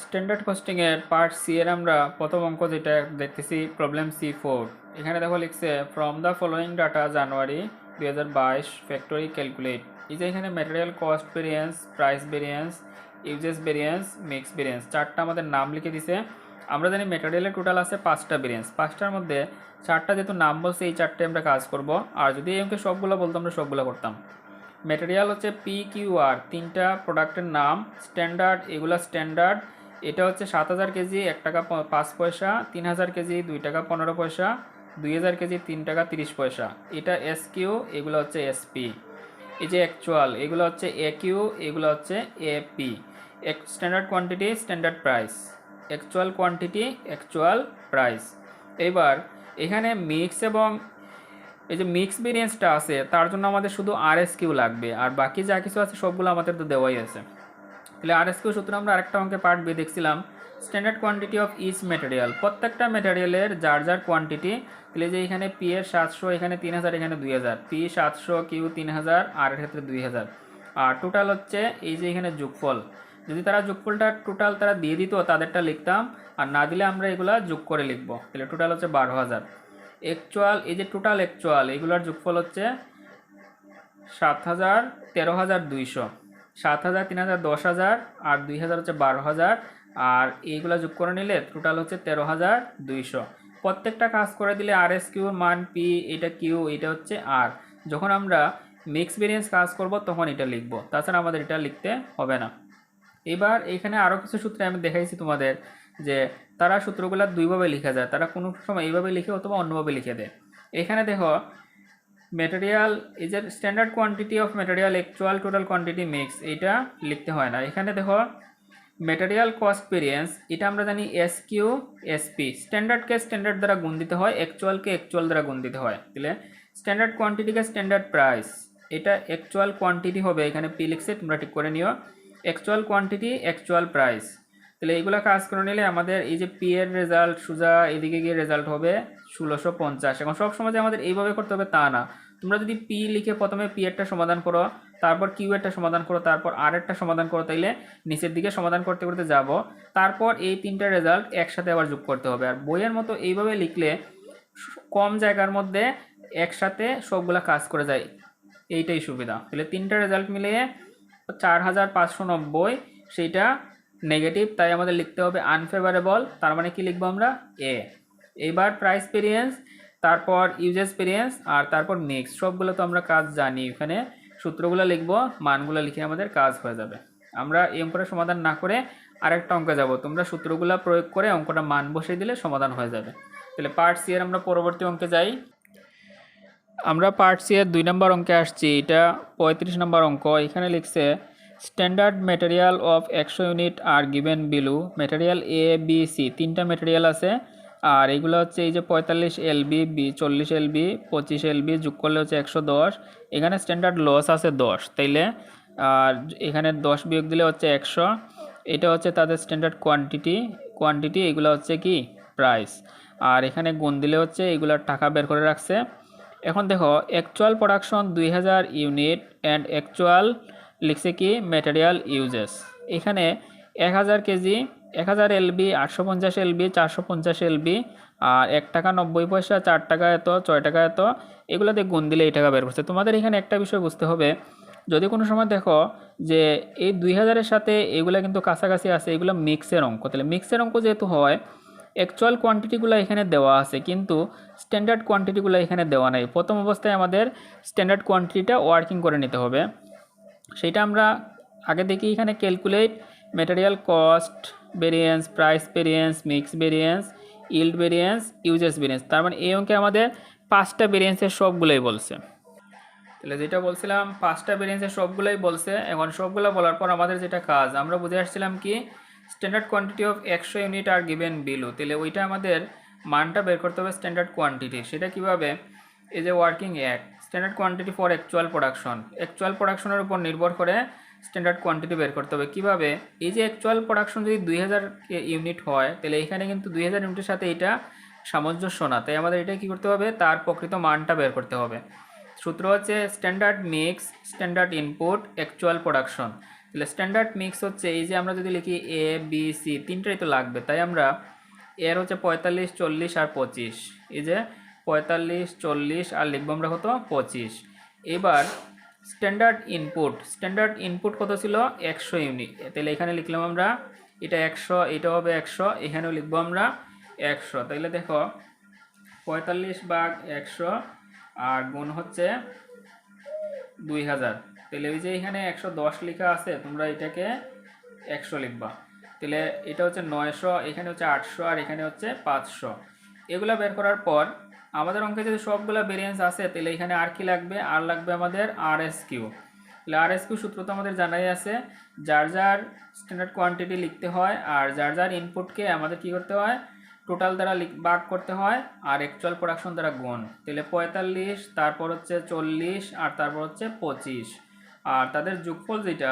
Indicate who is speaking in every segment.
Speaker 1: Standard কস্টিংয়ের part C এর আমরা প্রথম অঙ্ক যেটা দেখতেছি প্রবলেম সি ফোর এখানে দেখো লিখছে ফ্রম দ্য ফলোয়িং ডাটা জানুয়ারি দুই হাজার বাইশ ফ্যাক্টরি ক্যালকুলেট এই যে এখানে material cost variance price variance usages variance mix variance চারটা আমাদের নাম লিখে দিছে। আমরা জানি ম্যাটেরিয়ালের টোটাল আছে পাঁচটা ভেরিয়েন্স পাঁচটার মধ্যে চারটা যেহেতু নাম বলছে, এই চারটে আমরা কাজ করব। আর যদি অঙ্কে সবগুলো বলতো, আমরা সবগুলো করতাম। ম্যাটেরিয়াল হচ্ছে পি কিউ আর তিনটা প্রোডাক্টের নাম স্ট্যান্ডার্ড এগুলো স্ট্যান্ডার্ড এটা হচ্ছে সাত হাজার কেজি, এক টাকা পাঁচ পয়সা, তিন হাজার কেজি, দুই টাকা পনেরো পয়সা, দুই হাজার কেজি, তিন টাকা তিরিশ পয়সা। এটা এস কিউ এগুলো হচ্ছে এসপি এই যে অ্যাকচুয়াল এগুলো হচ্ছে এ কিউ এগুলো হচ্ছে AP standard quantity standard price actual quantity actual price এবার, এখানে মিক্স এবং এই যে মিক্স ভেরিয়েন্সটা আছে, তার জন্য আমাদের শুধু আর এস কিউ লাগবে। আর বাকি যা কিছু আছে, সবগুলো আমাদের তো দেওয়াই আছে। তাহলে আর এস কিউ সূত্র আমরা আরেকটা অঙ্কে পার্ট বি দেখছিলাম। Standard quantity of each material প্রত্যেকটা ম্যাটেরিয়ালের যার যার কোয়ান্টিটি তাহলে যে এখানে পি এর সাতশো, এখানে তিন হাজার এখানে দুই হাজার পি সাতশো কিউ তিন হাজার আর এর ক্ষেত্রে দুই হাজার আর টোটাল হচ্ছে এই যে এখানে যোগফল। যদি তারা যোগফলটা টোটাল তারা দিয়ে দিত, তাদেরটা লিখতাম। আর না দিলে আমরা এগুলা যোগ করে লিখব। তাহলে টোটাল হচ্ছে বারো হাজার অ্যাকচুয়াল এই যে টোটাল অ্যাকচুয়াল এগুলোর যোগফল হচ্ছে সাত হাজার তেরো হাজার দুইশো। সাত হাজার, তিন হাজার, দশ হাজার আর দুই হাজার হচ্ছে বারো হাজার। আর এইগুলো যোগ করে নিলে টোটাল হচ্ছে তেরো হাজার দুইশো। প্রত্যেকটা কাজ করে দিলে আর এস কিউর মান পি এটা কিউ এটা হচ্ছে আর। যখন আমরা মিক্স ভেরিয়েন্স কাজ করব, তখন এটা লিখব। তাছাড়া আমাদের এটা লিখতে হবে না। এবার এখানে আরও কিছু সূত্রে আমি দেখাইছি তোমাদের যে তারা সূত্রগুলো দুইভাবে লিখা যায়। তারা কোনো সময় এইভাবে লিখে অথবা অন্যভাবে লিখে দেয়। এখানে দেখো ম্যাটেরিয়াল ইজ এর standard quantity of material actual total quantity mix এটা লিখতে হয় না। এখানে দেখো ম্যাটেরিয়াল কস্ট ভেরিয়েন্স এটা আমরা জানি এস কিউ এসপি স্ট্যান্ডার্ডকে স্ট্যান্ডার্ড দ্বারা গুণ দিতে হয় অ্যাকচুয়ালকে অ্যাকচুয়াল দ্বারা গুণ দিতে হয় তাহলে স্ট্যান্ডার্ড কোয়ান্টিটিকে স্ট্যান্ডার্ড প্রাইস এটা অ্যাকচুয়াল কোয়ান্টিটি হবে। এখানে পি লিখছে, তোমরা ঠিক করে নিও। অ্যাকচুয়াল কোয়ান্টিটি অ্যাকচুয়াল প্রাইস তাহলে এইগুলো কাজ করে নিলে আমাদের এই যে পি এর রেজাল্ট সোজা এদিকে গিয়ে রেজাল্ট হবে ষোলোশো পঞ্চাশ। এখন সব সময় যে আমাদের এইভাবে করতে হবে তা না। তোমরা যদি পি লিখে প্রথমে পি এরটা সমাধান করো, তারপর কিউ এরটা সমাধান করো, তারপর আর এরটা সমাধান করো, তাইলে নিচের দিকে সমাধান করতে করতে যাব। তারপর এই তিনটা রেজাল্ট একসাথে আবার যোগ করতে হবে। আর বইয়ের মতো এইভাবে লিখলে কম জায়গার মধ্যে একসাথে সবগুলা কাজ করে যায়। এইটাই সুবিধা। তাহলে তিনটা রেজাল্ট মিলিয়ে চার হাজার পাঁচশো নব্বই, সেইটা নেগেটিভ তাই আমাদের লিখতে হবে আনফেভারেবল তার মানে কি লিখব আমরা? এ এবার প্রাইস ভেরিয়েন্স তারপর ইউজ ভেরিয়েন্স আর তারপর নেক্সট সবগুলো তো আমরা কাজ জানি। এখানে সূত্রগুলো লিখব, মানগুলো লিখে আমাদের কাজ হয়ে যাবে। আমরা এই অঙ্কটা সমাধান না করে আরেকটা অঙ্কে যাব। তোমরা সূত্রগুলো প্রয়োগ করে অঙ্কটা মান বসিয়ে দিলে সমাধান হয়ে যাবে। তাহলে পার্ট সি এর আমরা পরবর্তী অঙ্কে যাই। আমরা পার্ট সি এর দুই নম্বর অঙ্কে আসছি। এটা পঁয়ত্রিশ নম্বর অঙ্ক। এখানে লিখছে স্ট্যান্ডার্ড ম্যাটেরিয়াল অফ একশো unit R given below material A B C তিনটা ম্যাটেরিয়াল আছে। আর এগুলো হচ্ছে এই যে পঁয়তাল্লিশ এলবি, বি চল্লিশ এলবি, পঁচিশ এলবি, যোগ করলে হচ্ছে একশো দশ। এখানে স্ট্যান্ডার্ড লস আছে দশ, তাইলে? আর এখানে দশ বিয়োগ দিলে হচ্ছে একশো। এটা হচ্ছে তাদের স্ট্যান্ডার্ড কোয়ান্টিটি কোয়ান্টিটি এগুলো হচ্ছে কি? প্রাইস আর এখানে গুণ দিলে হচ্ছে এগুলার টাকা বের করে রাখছে। এখন দেখো অ্যাকচুয়াল প্রোডাকশন দুই হাজার ইউনিট অ্যান্ড অ্যাকচুয়াল লিখছে কি? ম্যাটেরিয়াল ইউজেস এখানে এক হাজার কেজি এক হাজার এলবি, আটশো পঞ্চাশ এলবি, চারশো পঞ্চাশ এলবি, আর এক টাকা নব্বই পয়সা, চার টাকা এত, ছয় টাকা এত এগুলোতে গুণ দিলে এই টাকা বের করছে। তোমাদের এখানে একটা বিষয় বুঝতে হবে, যদি কোনো সময় দেখো যে এই দুই হাজারের সাথে এগুলো কিন্তু কাছাকাছি আছে, এগুলো মিক্সের অঙ্ক। তাহলে মিক্সের অঙ্ক যেহেতু হয় অ্যাকচুয়াল কোয়ান্টিটিগুলো এখানে দেওয়া আছে, কিন্তু স্ট্যান্ডার্ড কোয়ান্টিটিগুলো এখানে দেওয়া নাই। প্রথম অবস্থায় আমাদের স্ট্যান্ডার্ড কোয়ান্টিটিটা ওয়ার্কিং করে নিতে হবে। সেটা আমরা আগে দেখি, এখানে calculate material cost variance price variance mix variance yield variance usages variance তার মানে এই অঙ্কে আমাদের পাঁচটা ভেরিয়েন্সের সবগুলোই বলছে। তাহলে যেটা বলছিলাম, পাঁচটা ভেরিয়েন্সের সবগুলোই বলছে, এখন সবগুলো বলার পর আমাদের যেটা কাজ, আমরা বুঝে আসছিলাম কি স্ট্যান্ডার্ড কোয়ান্টিটি অফ একশো ইউনিট আর গিভেন বিলু তাহলে ওইটা আমাদের মানটা বের করতে হবে স্ট্যান্ডার্ড কোয়ান্টিটি সেটা কীভাবে? এই যে working act standard quantity for actual production actual প্রোডাকশনের উপর নির্ভর করে স্ট্যান্ডার্ড কোয়ান্টিটি বের করতে হবে। কীভাবে? এই যে অ্যাকচুয়াল প্রোডাকশন যদি দুই হাজার ইউনিট হয়, তাহলে এখানে কিন্তু দুই হাজার ইউনিটের সাথে এটা সামঞ্জস্য না। তাই আমাদের এটা কী করতে হবে? তার প্রকৃত মানটা বের করতে হবে। সূত্র হচ্ছে standard mix standard input actual production তাহলে স্ট্যান্ডার্ড মিক্স হচ্ছে এই যে আমরা যদি লিখি এ বি সি তিনটাই তো লাগবে। তাই আমরা এর হচ্ছে পঁয়তাল্লিশ, চল্লিশ আর পঁচিশ। এই যে পঁয়তাল্লিশ, চল্লিশ আর লিখব আমরা কত? পঁচিশ। এবার স্ট্যান্ডার্ড ইনপুট স্ট্যান্ডার্ড ইনপুট কত ছিল? একশো ইউনিট তাহলে এখানে লিখলাম আমরা, এটা একশো, এটা হবে একশো, এখানেও লিখব আমরা একশো। তাহলে দেখো, পঁয়তাল্লিশ ভাগ একশো আর গুণ হচ্ছে দুই হাজার। তাহলে ওই যে এখানে একশো দশ লেখা আছে, তোমরা এটাকে একশো লিখবা। তাহলে এটা হচ্ছে নয়শো, এখানে হচ্ছে আটশো আর এখানে হচ্ছে পাঁচশো। এগুলো বের করার পর আমাদের অঙ্কে যদি সবগুলো ভেরিয়েন্স আছে তাহলে এখানে আর কি লাগবে? আর লাগবে আমাদের আর এস কিউ তাহলে আর এস কিউ সূত্র তো আমাদের জানাই আছে, যার যার স্ট্যান্ডার্ড কোয়ান্টিটি লিখতে হয় আর যার যার ইনপুটকে আমাদের কি করতে হয়? টোটাল দ্বারা ভাগ করতে হয় আর অ্যাকচুয়াল প্রোডাকশন দ্বারা গুণ। তাহলে পঁয়তাল্লিশ, তারপর হচ্ছে চল্লিশ আর তারপর হচ্ছে পঁচিশ। আর তাদের যোগফল যেটা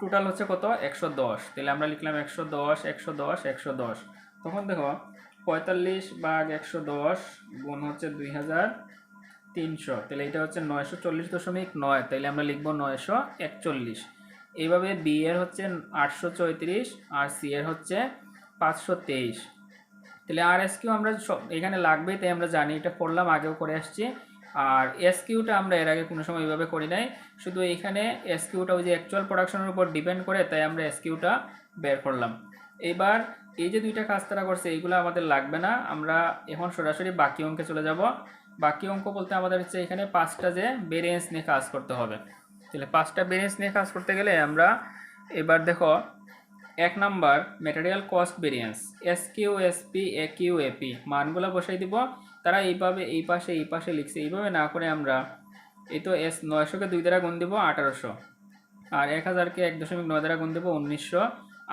Speaker 1: টোটাল হচ্ছে কত? একশো দশ। তাহলে আমরা লিখলাম একশো দশ একশো দশ একশো দশ। তখন দেখো পঁয়তাল্লিশ ভাগ একশো দশ গুণ হচ্ছে দুই হাজার তিনশো। তাহলে এটা হচ্ছে নয়শো চল্লিশ দশমিক নয় তাইলে আমরা লিখব নয়শো একচল্লিশ। এইভাবে বি এর হচ্ছে আটশো চৌত্রিশ আর সি এর হচ্ছে পাঁচশো তেইশ। তাহলে আর এস কিউ আমরা সব এখানে লাগবেই তাই আমরা জানি, এটা করলাম আগেও করে আসছি। আর এস কিউটা আমরা এর আগে কোনো সময় এইভাবে করি নাই। শুধু এখানে এস কিউটা ওই যে অ্যাকচুয়াল প্রোডাকশনের উপর ডিপেন্ড করে, তাই আমরা এস কিউটা বের করলাম। এবার এই যে দুইটা কাজ তারা করছে, এইগুলো আমাদের লাগবে না। আমরা এখন সরাসরি বাকি অঙ্কে চলে যাব। বাকি অঙ্ক বলতে আমাদের হচ্ছে এখানে পাঁচটা যে ভেরিয়েন্স নিয়ে কাজ করতে হবে। তাহলে পাঁচটা ভেরিয়েন্স নিয়ে কাজ করতে গেলে আমরা এবার দেখো, এক number material cost variance S Q S P A Q AP মানগুলো বসাই দিব। তারা এইভাবে এই পাশে এই পাশে লিখছে, এইভাবে না করে আমরা এই তো এস নয়শোকে দুই দ্বারা গুণ দিব আঠারোশো। আর এক হাজারকে এক দশমিক নয় দ্বারা গুণ দেবো উনিশশো।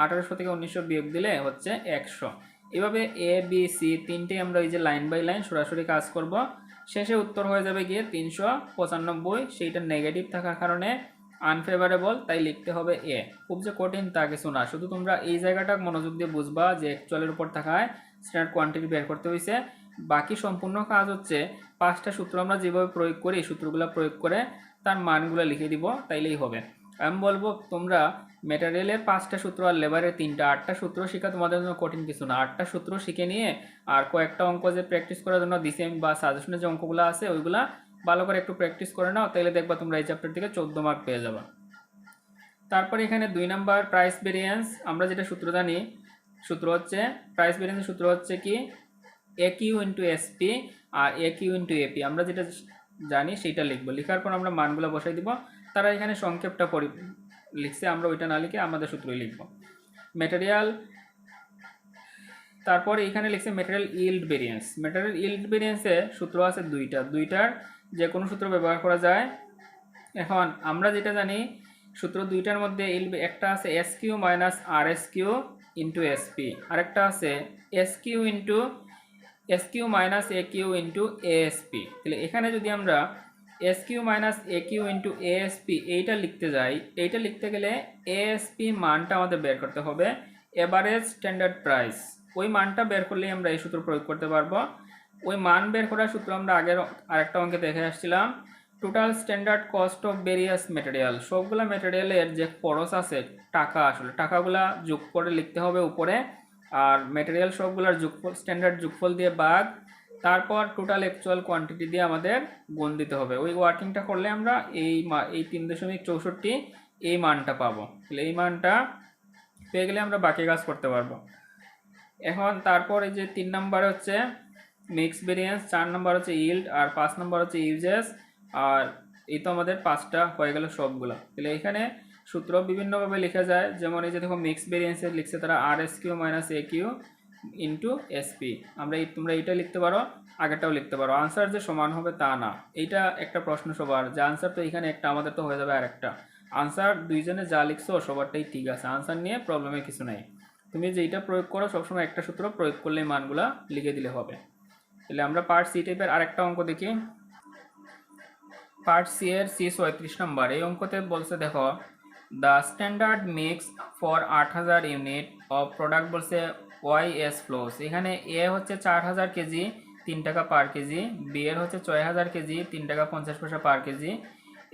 Speaker 1: আঠারোশো থেকে উনিশশো বিয়োগ দিলে হচ্ছে একশো। এভাবে এ বি সি তিনটে আমরা এই যে লাইন বাই লাইন সরাসরি কাজ করব। শেষে উত্তর হয়ে যাবে গিয়ে তিনশো পঁচানব্বই। সেইটা নেগেটিভ থাকার কারণে আনফেভারেবল তাই লিখতে হবে এ খুব যে কঠিন তা কিছু না। শুধু তোমরা এই জায়গাটা মনোযোগ দিয়ে বুঝবা যে অ্যাকচুয়ালের উপর থাকায় স্ট্যান্ডার্ড কোয়ান্টিটি বের করতে হয়েছে বাকি সম্পূর্ণ কাজ হচ্ছে পাঁচটা সূত্র আমরা যেভাবে প্রয়োগ করি সূত্রগুলো প্রয়োগ করে তার মানগুলো লিখে দিব, তাইলেই হবে। আমি বলব, তোমরা মেটারিয়ালের পাঁচটা সূত্র আর লেবারের তিনটা। আটটা সূত্র শেখা তোমাদের জন্য কঠিন কিছু না। আটটা সূত্র শিখে নিয়ে আর কয়েকটা অঙ্ক যে প্র্যাকটিস করার জন্য দিছি আমি বা সাজেশনের যে অঙ্কগুলো আছে, ওইগুলা ভালো করে একটু প্র্যাকটিস করে নাও তাহলে দেখবা তোমরা এই চ্যাপ্টার থেকে চোদ্দ মার্ক পেয়ে যাবে। তারপরে এখানে দুই নাম্বার প্রাইস ভেরিয়েন্স আমরা যেটা সূত্র জানি, সূত্র হচ্ছে প্রাইস ভেরিয়েন্সের সূত্র হচ্ছে কি? এ কিউ ইন্টু এসপি আর এ কিউ ইন্টু এপি আমরা যেটা জানি, সেইটা লিখব। লেখার পর আমরা মানগুলো বসাই দিব। তারা এখানে সংক্ষেপটা পরি লিখছে, আমরা ওইটা না লিখে আমাদের সূত্রই লিখব। ম্যাটেরিয়াল তারপর এখানে লিখছে material yield variance material yield ভেরিয়েন্সে সূত্র আছে দুইটা। দুইটার যে কোনো সূত্র ব্যবহার করা যায়। এখন আমরা যেটা জানি, সূত্র দুইটার মধ্যে ইল্ড একটা আছে S Q minus R S Q into SP আরেকটা আছে S Q into S Q minus A Q into ASP তাহলে এখানে যদি আমরা S Q minus A Q into ASP এইটা লিখতে যাই। এইটা লিখতে গেলে এএসপি মানটা আমাদের বের করতে হবে। এভারেজ স্ট্যান্ডার্ড প্রাইস ওই মানটা বের করলেই আমরা এই সূত্র প্রয়োগ করতে পারব। ওই মান বের করার সূত্র আমরা আগের আরেকটা অঙ্কে দেখে আসছিলাম। Total standard cost of various material সবগুলো মেটেরিয়ালের যে খরচ আছে, টাকা আসলে, টাকাগুলা যোগ করে লিখতে হবে উপরে। আর মেটেরিয়াল সবগুলোর যোগফল স্ট্যান্ডার্ড যোগফল দিয়ে বাদ তারপর টোটাল অ্যাকচুয়াল কোয়ান্টিটি দিয়ে আমাদের গুণ দিতে হবে। ওই ওয়ার্কিংটা করলে আমরা এই এই তিন দশমিক চৌষট্টি এই মানটা পাবো। তাহলে এই মানটা পেয়ে গেলে আমরা বাকি কাজ করতে পারব। এখন তারপর এই যে তিন নাম্বার হচ্ছে মিক্স ভেরিয়েন্স চার নাম্বার হচ্ছে ইল্ড আর পাঁচ নাম্বার হচ্ছে ইউজেস আর এই তো আমাদের পাঁচটা হয়ে গেল সবগুলো। তাহলে এখানে সূত্র বিভিন্নভাবে লেখা যায়। যেমন এই যে দেখো মিক্স ভেরিয়েন্সের লিখছে তারা R S Q minus A Q into SP আমরা তোমরা এইটা লিখতে পারো, আগেরটাও লিখতে পারো। আনসার যে সমান হবে তা না। এইটা একটা প্রশ্ন সবার। যে আনসার তো এখানে একটা, আমাদের তো হয়ে যাবে আর একটা আনসার দুইজনে যা লিখছো, সবারটাই ঠিক আছে। আনসার নিয়ে প্রবলেমের কিছু নাই। তুমি যেইটা প্রয়োগ করো, সবসময় একটা সূত্র প্রয়োগ করলে মানগুলা লিখে দিলে হবে। তাহলে আমরা পার্ট সি টাইপের আরেকটা অঙ্ক দেখি। পার্ট সি এর সি ছয়ত্রিশ নম্বর। এই অঙ্কতে বলছে, দেখো দ্য স্ট্যান্ডার্ড মিক্স ফর আট হাজার ইউনিট অফ প্রোডাক্ট বলছে ওয়াই এস ফ্লোস এখানে এ হচ্ছে চার হাজার কেজি, তিন টাকা পার কেজি। বি এর হচ্ছে ছয় হাজার কেজি, তিন টাকা পঞ্চাশ পয়সা পার কেজি।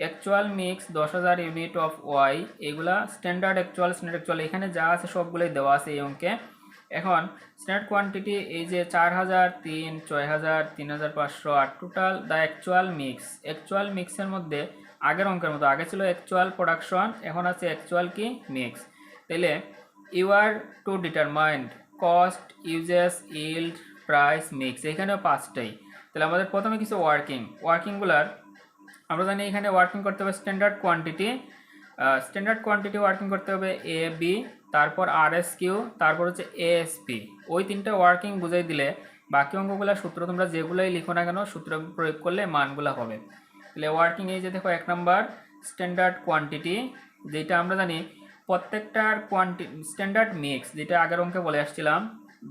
Speaker 1: অ্যাকচুয়াল মিক্স দশ হাজার ইউনিট অফ ওয়াই এগুলা স্ট্যান্ডার্ড অ্যাকচুয়াল স্ট্যান্ডার্ড অ্যাকচুয়াল এখানে যা আছে সবগুলোই দেওয়া আছে এই অঙ্কে। এখন স্ট্যান্ডার্ড কোয়ান্টিটি এই যে চার হাজার, তিন, ছয় হাজার, তিন হাজার পাঁচশো, আর total the actual mix actual মিক্সের মধ্যে আগের অঙ্কের মতো, আগে ছিল অ্যাকচুয়াল প্রোডাকশন এখন আছে অ্যাকচুয়াল কি? মিক্স তাহলে you are to determined cost usages yield price mix এখানেও পাঁচটাই। তাহলে আমাদের প্রথমে কিছু ওয়ার্কিং ওয়ার্কিংগুলার আমরা জানি এখানে ওয়ার্কিং করতে হবে standard quantity standard quantity working করতে হবে এ বি তারপর আর এস কিউ তারপর হচ্ছে এএসপি ওই তিনটা ওয়ার্কিং বুঝাই দিলে বাকি অঙ্কগুলো সূত্র তোমরা যেগুলোই লিখো না কেন, সূত্র প্রয়োগ করলে মানগুলো হবে। তাহলে ওয়ার্কিং এই যে দেখো এক নাম্বার স্ট্যান্ডার্ড কোয়ান্টিটি যেটা আমরা জানি প্রত্যেকটার কোয়ান্টি স্ট্যান্ডার্ড মিক্স যেটা আগের অঙ্কে বলে আসছিলাম,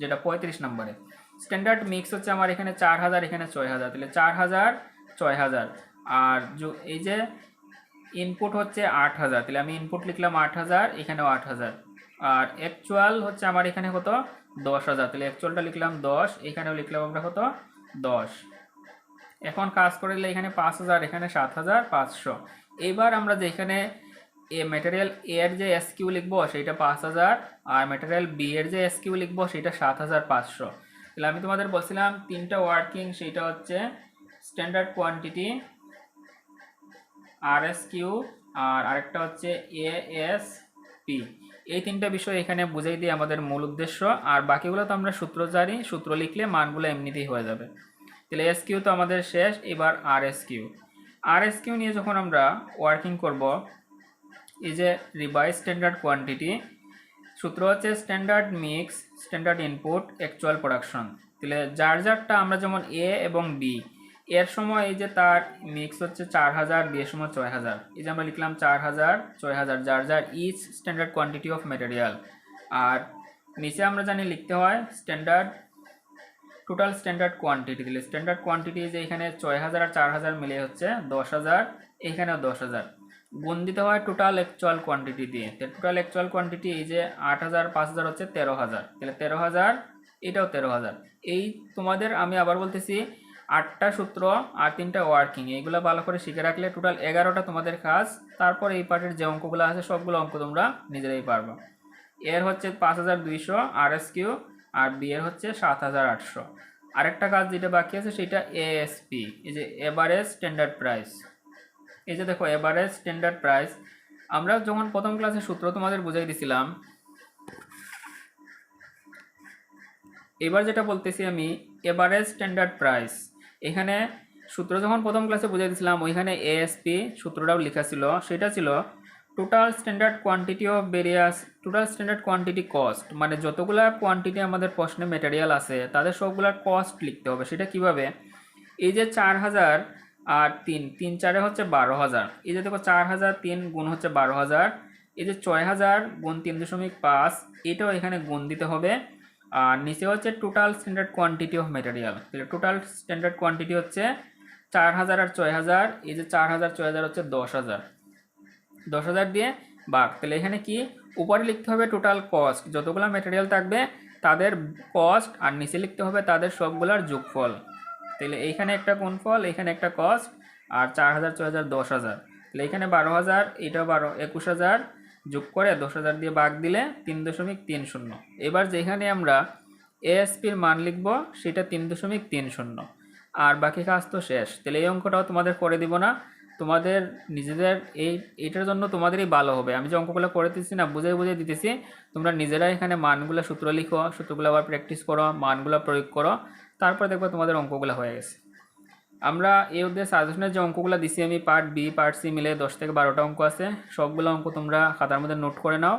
Speaker 1: যেটা পঁয়ত্রিশ নম্বরে। স্ট্যান্ডার্ড মিক্স হচ্ছে আমার এখানে চার হাজার, এখানে ছয় হাজার। তাহলে চার হাজার, ছয় হাজার। আর এই যে ইনপুট হচ্ছে আট হাজার। তাহলে আমি ইনপুট লিখলাম আট হাজার, এখানেও আট হাজার। আর অ্যাকচুয়াল হচ্ছে আমার এখানে কত? দশ হাজার। তাহলে অ্যাকচুয়ালটা লিখলাম দশ, এখানেও লিখলাম আমরা কত? দশ। এখন কাজ করলে এখানে পাঁচ হাজার, এখানে সাত হাজার, পাঁচশো। এবার আমরা যে এখানে এ ম্যাটেরিয়াল এ এর যে এস কিউ লিখব সেইটা পাঁচ হাজার, আর ম্যাটেরিয়াল বি এর যে এস কিউ লিখব সেটা সাত হাজার পাঁচশো। তাহলে আমি তোমাদের বলছিলাম তিনটা ওয়ার্কিং সেইটা হচ্ছে standard quantity R S Q আর আরেকটা হচ্ছে এ এস পি এই তিনটা বিষয় এখানে বুঝাই দিয়ে আমাদের মূল উদ্দেশ্য, আর বাকিগুলো তো আমরা সূত্র জানি, সূত্র লিখলে মানগুলো এমনিতেই হয়ে যাবে। তাহলে এস কিউ তো আমাদের শেষ, এবার আর এস কিউ আর এস কিউ নিয়ে যখন আমরা ওয়ার্কিং করব এই যে রিভাইজ স্ট্যান্ডার্ড কোয়ান্টিটি সূত্র হচ্ছে standard mix standard input actual production তাহলে যার যারটা আমরা যেমন এ এবং বি এর সময় এই যে তার মিক্স হচ্ছে চার হাজার বি এর সময় ছয় হাজার। এই যে আমরা লিখলাম চার হাজার, ছয় হাজার, যার যার each standard quantity of material আর নিচে আমরা জানি লিখতে হয় স্ট্যান্ডার্ড টোটাল স্ট্যান্ডার্ড কোয়ান্টিটি দিলে স্ট্যান্ডার্ড কোয়ান্টিটি যে এখানে ছয় হাজার আর চার হাজার মিলে হচ্ছে দশ হাজার, এখানেও দশ হাজার। গুণ দিতে হয় টোটাল অ্যাকচুয়াল কোয়ান্টিটি দিয়ে টোটাল অ্যাকচুয়াল কোয়ান্টিটি এই যে আট হাজার, পাঁচ হাজার হচ্ছে তেরো হাজার। তাহলে তেরো হাজার, এটাও তেরো হাজার। এই তোমাদের আমি আবার বলতেছি, আটটা সূত্র আর তিনটা ওয়ার্কিং এইগুলো ভালো করে শিখে রাখলে টোটাল এগারোটা তোমাদের কাজ, তারপর এই পার্টের যে অঙ্কগুলো আছে, সবগুলো অঙ্ক তোমরা নিজেরাই পারবা। এর হচ্ছে পাঁচ হাজার দুইশো আর এস কিউ আর বি এর হচ্ছে সাত হাজার আটশো। আরেকটা কাজ যেটা বাকি আছে, সেটা এএসপি এই যে এভারেজ স্ট্যান্ডার্ড প্রাইস এই যে দেখো এভারেজ স্ট্যান্ডার্ড প্রাইস আমরা যখন প্রথম ক্লাসে সূত্র তোমাদের বুঝাই দিছিলাম, এবার যেটা বলতেছি আমি এভারেজ স্ট্যান্ডার্ড প্রাইস এখানে সূত্র যখন প্রথম ক্লাসে বুঝাই দিছিলাম, ওইখানে এএসপি সূত্রটাও লেখা ছিল। সেটা ছিল total standard quantity of various total standard quantity cost মানে যতগুলা কোয়ান্টিটি আমাদের প্রশ্নে ম্যাটেরিয়াল আছে, তাদের সবগুলার কস্ট লিখতে হবে। সেটা কীভাবে? এই যে চার হাজার আর তিন তিন চারে হচ্ছে বারো হাজার। এই যে দেখো চার হাজার তিন গুণ হচ্ছে বারো হাজার। এই যে ছয় হাজার গুণ তিন দশমিক পাঁচ, এটাও এখানে গুণ দিতে হবে। আর নিচে হচ্ছে total standard quantity of material তাহলে টোটাল স্ট্যান্ডার্ড কোয়ান্টিটি হচ্ছে চার হাজার আর ছয় হাজার, এই যে চার হাজার, ছয় হাজার হচ্ছে দশ হাজার। দশ হাজার দিয়ে বাঘ তাহলে এখানে কি? উপরে লিখতে হবে টোটাল কস্ট যতগুলো ম্যাটেরিয়াল থাকবে, তাদের কস্ট আর নিচে লিখতে হবে তাদের সবগুলার যোগফল। তাহলে এইখানে একটা গুণফল এখানে একটা কস্ট আর চার হাজার, ছয় হাজার, দশ হাজার। তাহলে এখানে বারো হাজার এটাও বারো, একুশ হাজার যোগ করে দশ হাজার দিয়ে বাঘ দিলে তিন দশমিক তিন শূন্য। এবার যেখানে আমরা এএসপির মান লিখব, সেটা তিন দশমিক তিন শূন্য। আর বাকি কাজ তো শেষ। তাহলে এই অঙ্কটাও তোমাদের করে দিব না। তোমাদের নিজেদের এই, এটার জন্য তোমাদেরই ভালো হবে। আমি যে অঙ্কগুলো করে দিচ্ছি না বুঝে বুঝে দিতেছি। তোমরা নিজেরাই এখানে মানগুলো সূত্র লিখো, সূত্রগুলো আবার প্র্যাকটিস করো, মানগুলো প্রয়োগ করো। তারপর দেখব তোমাদের অঙ্কগুলো হয়ে গেছে। আমরা এই উদ্দেশ্যে সাজেশনের যে অঙ্কগুলো দিছি, আমি পার্ট বি পার্ট সি মিলে দশ থেকে বারোটা অঙ্ক আছে। সবগুলো অঙ্ক তোমরা খাতার মধ্যে নোট করে নাও।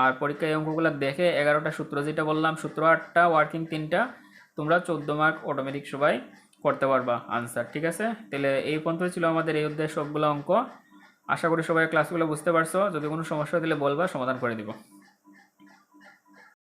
Speaker 1: আর পরীক্ষায় এই অঙ্কগুলো দেখে এগারোটা সূত্র যেটা বললাম, সূত্র আটটা ওয়ার্কিং তিনটা, তোমরা চোদ্দ মার্ক অটোমেটিক সবাই করতে পারবা আনসার ঠিক আছে? তাহলে এই পর্যন্ত ছিল আমাদের এই উদ্দেশ্যে সবগুলো অঙ্ক। আশা করি সবাই ক্লাসগুলো বুঝতে পারছ। যদি কোনো সমস্যা দিলে বলবা, সমাধান করে দিব।